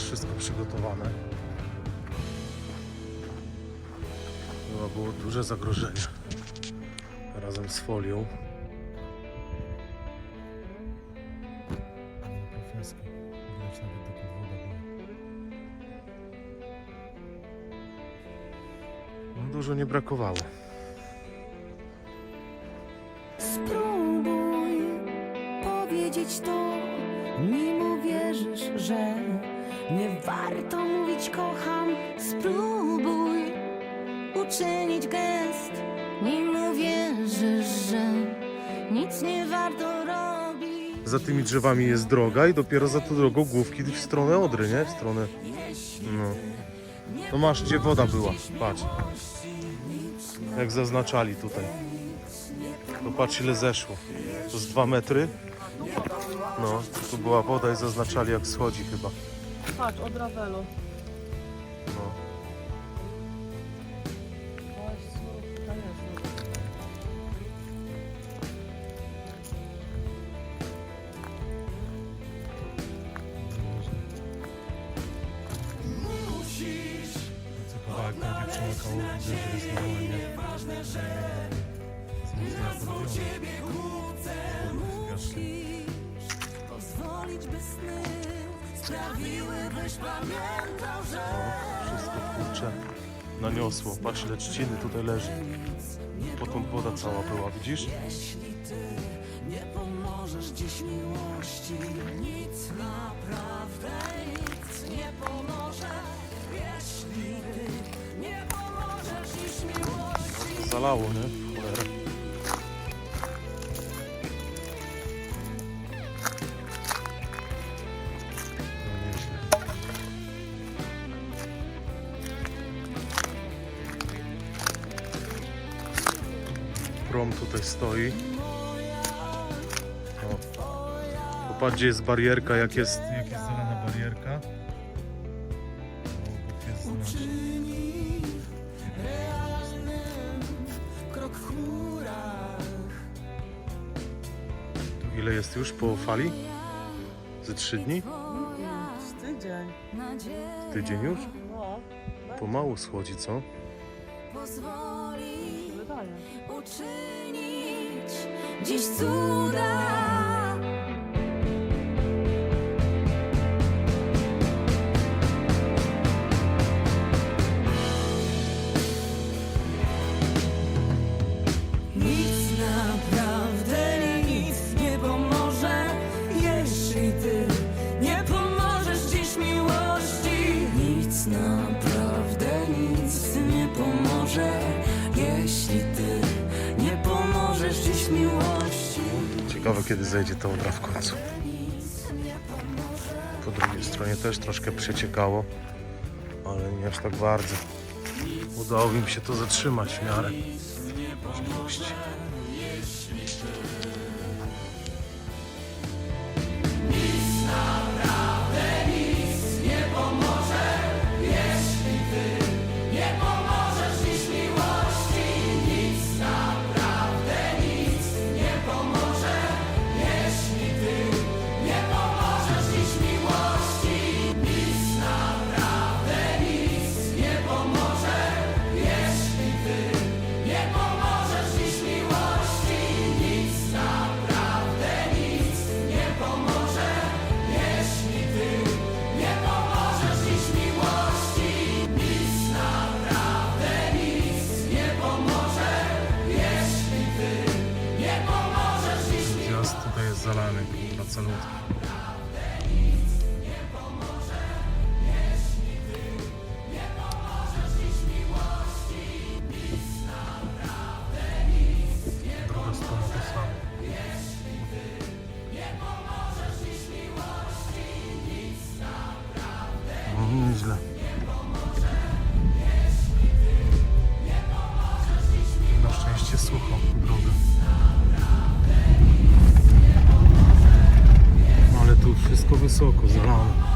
też wszystko przygotowane. Chyba było duże zagrożenie. Razem z folią. No, dużo nie brakowało. Spróbuj powiedzieć to, nim uwierzysz, że nie warto mówić kocham. Spróbuj uczynić gest, nim uwierzysz, że nic nie warto robić. Za tymi drzewami jest droga i dopiero za tą drogą główki w stronę Odry, nie? W stronę... No. No masz, gdzie woda była. Patrz. Jak zaznaczali tutaj. To patrz ile zeszło. To z dwa metry. No, tu była woda i zaznaczali jak schodzi chyba. Patrz, od Ravelu. No. Normalnie wzmocnienia podwiony. Pozwolić, by sny sprawiły, byś pamiętał, że No, wszystko kurcze naniosło. Patrz ile trzciny tutaj leży. Potąd woda cała była, widzisz? nie pomożesz dziś miłości. Nic naprawdę nic nie pomoże, jeśli ty nie pomożesz dziś miłości. Zalało, nie? Prom tutaj stoi. O. Popatrz, gdzie jest barierka, jak jest, jak jest zalana barierka. Jest. Tu ile jest już po fali? Ze trzy dni? Z tydzień. Tydzień już? No, Pomału schodzi, co? Pozwoli. Uczynić dziś cuda. Nic naprawdę nic nie pomoże, jeśli ty nie pomożesz dziś miłości. Nic naprawdę nic nie pomoże, jeśli ty nie pomożesz dziś miłości. Ciekawe kiedy zejdzie ta odra w końcu. Po drugiej stronie też troszkę przeciekało, ale nie aż tak bardzo. Udało mi się to zatrzymać w miarę możliwości. пацаны. No ale